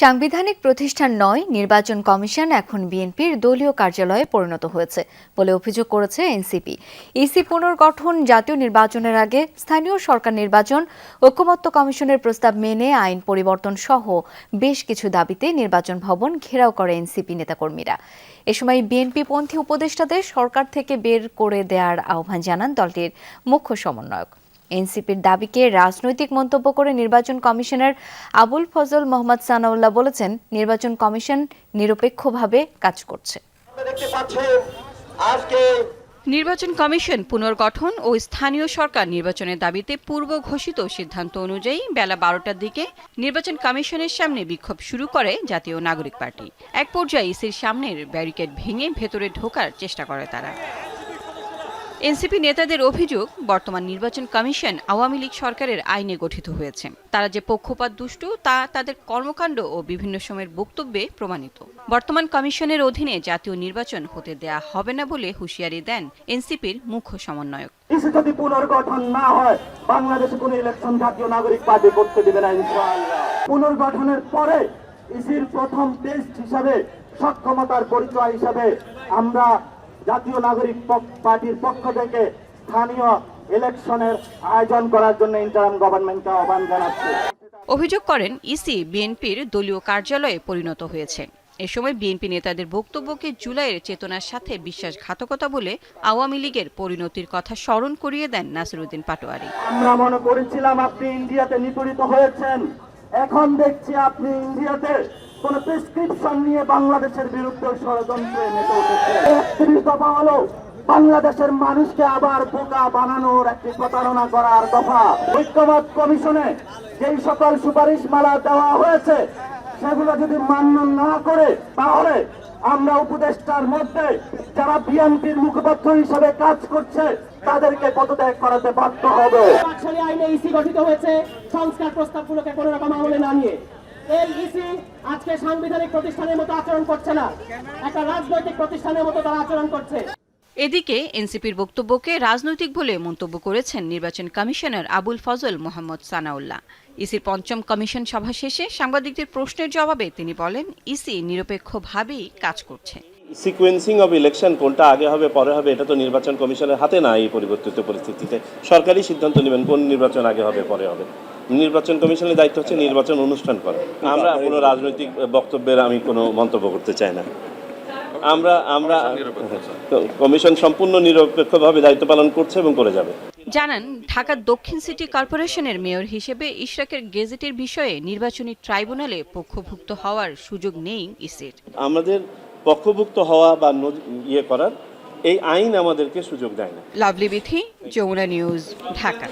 সাংবিধানিক প্রতিষ্ঠান নয়, নির্বাচন কমিশন এখন বিএনপির দলীয় কার্যালয়ে পরিণত হয়েছে বলে অভিযোগ করেছে এনসিপি। ইসি পুনর্গঠন জাতীয় নির্বাচনের আগে স্থানীয় সরকার নির্বাচন ঐক্যমত্য কমিশনের প্রস্তাব মেনে আইন পরিবর্তন সহ বেশ কিছু দাবিতে নির্বাচন ভবন ঘেরাও করে এনসিপি নেতাকর্মীরা। এ সময় বিএনপি পন্থী উপদেষ্টাদের সরকার থেকে বের করে দেওয়ার আহ্বান জানান দলটির মুখ্য সমন্বয়ক। এনসিপির দাবিকে রাজনৈতিক মন্তব্য করে নির্বাচন কমিশনার আবুল ফজল মোহাম্মদ সানাউল্লাহ বলেছেন নির্বাচন কমিশন নিরপেক্ষভাবে কাজ করছে। আপনারা দেখতে পাচ্ছেন আজকে নির্বাচন কমিশন পুনর্গঠন ও স্থানীয় সরকার নির্বাচনের দাবিতে পূর্ব ঘোষিত সিদ্ধান্ত অনুযায়ী বেলা বারোটার দিকে নির্বাচন কমিশনের সামনে বিক্ষোভ শুরু করে জাতীয় নাগরিক পার্টি। এক পর্যায়ে ইসির সামনের ব্যারিকেড ভেঙে ভেতরে ঢোকার চেষ্টা করে তারা। এনসিপি নেতাদের অভিযোগ, বর্তমান নির্বাচন কমিশন আওয়ামী লীগ সরকারের আইনে গঠিত হয়েছে। তারা যে পক্ষপাত দুষ্টু, তা তাদের কর্মকাণ্ড ও বিভিন্ন সময়ের বক্তব্যে প্রমাণিত। বর্তমান কমিশনের অধীনে জাতীয় নির্বাচন হতে দেয়া হবে না বলে হুঁশিয়ারি দেন এনসিপির মুখ্য সমন্বয়ক। যদি পুনর্গঠন না হয়, বাংলাদেশে ইলেকশন জাতীয় নাগরিক পার্টি করতে দেবে না পুনর্গঠনের পরে ইসির প্রথম টেস্ট হিসাবে সক্ষমতার পরিচয় হিসাবে আমরা জাতীয় নাগরিক পার্টির পক্ষ থেকে স্থানীয় ইলেকশনের আয়োজন করার জন্য ইন্টারাম গভর্নমেন্টকে আহ্বান জানাচ্ছি। অভিযোগ করেন ইসি বিএনপির দলীয় কার্যালয়ে পরিণত হয়েছে। এ সময় বিএনপি নেতাদের বক্তব্যকে জুলাইয়ের চেতনার সাথে বিশ্বাসঘাতকতা বলে আওয়ামী লীগের পরিণতির কথা স্মরণ করিয়ে দেন নাসিরুদ্দিন পাটোয়ারি। আমরা মনে করেছিলাম আপনি ইন্ডিয়াতে নিপীড়িত হয়েছেন। এখন দেখছি আপনি ইন্ডিয়াতে কোন প্রেসক্রিপশন নিয়ে বাংলাদেশের বিরুদ্ধে ষড়যন্ত্রে মেতে উঠেছে দফা হলো বাংলাদেশের মানুষকে আবার বোকা বানানোর একটি প্রতারণা করার দফা। ঐক্যমত কমিশনে যেই সকল সুপারিশ মালা দেওয়া হয়েছে, সেগুলো যদি মান্য না করে, তাহলে আমরা উপদেষ্টার মধ্যে যারা বিএনপির মুখপাত্র হিসেবে কাজ করছে, তাদেরকে পদত্যাগ করাতে বাধ্য হবে। আইনে ইসি গঠিত হয়েছে, সংস্কার প্রস্তাবগুলোকে কোনো রকম আমলে না নিয়ে। এই ইসি আজকে সাংবিধানিক প্রতিষ্ঠানের মতো আচরণ করছে না। একটা রাজনৈতিক প্রতিষ্ঠানের মতো তারা আচরণ করছে। এদিকে এনসিপির বক্তব্যকে রাজনৈতিক বলে মন্তব্য করেছেন নির্বাচন কমিশনার আবুল ফজল মোহাম্মদ সানাউল্লাহ। ইসির পঞ্চম কমিশন সভা শেষে সাংবাদিকদের প্রশ্নের জবাবে তিনি বলেন ইসি নিরপেক্ষভাবেই কাজ করছে। সিকোয়েন্সিং অফ ইলেকশন কোনটা আগে হবে পরে হবে এটা তো নির্বাচন কমিশনের হাতে না এই পরিবর্তিত পরিস্থিতিতে। সরকারই সিদ্ধান্ত নেবেন কোন নির্বাচন আগে হবে পরে হবে। নির্বাচন কমিশনের দায়িত্ব হচ্ছে নির্বাচন অনুষ্ঠান করা। আমরা কোনো রাজনৈতিক বক্তব্যের আমি কোনো মন্তব্য করতে চাই না। আমরা আমরা কমিশন সম্পূর্ণ নিরপেক্ষভাবে দায়িত্ব পালন করছে এবং করে যাবে। জানান ঢাকা দক্ষিণ সিটি কর্পোরেশনের মেয়র হিসেবে ইশরাকের গেজেটের বিষয়ে নির্বাচনী ট্রাইব্যুনালে পক্ষভুক্ত হওয়ার সুযোগ নেই ইসির। আমাদের পক্ষভুক্ত হওয়া বা ইয়ে করার এই আইন আমাদেরকে সুযোগ দেয় না। লাভলি বিথি যমুনা নিউজ ঢাকা।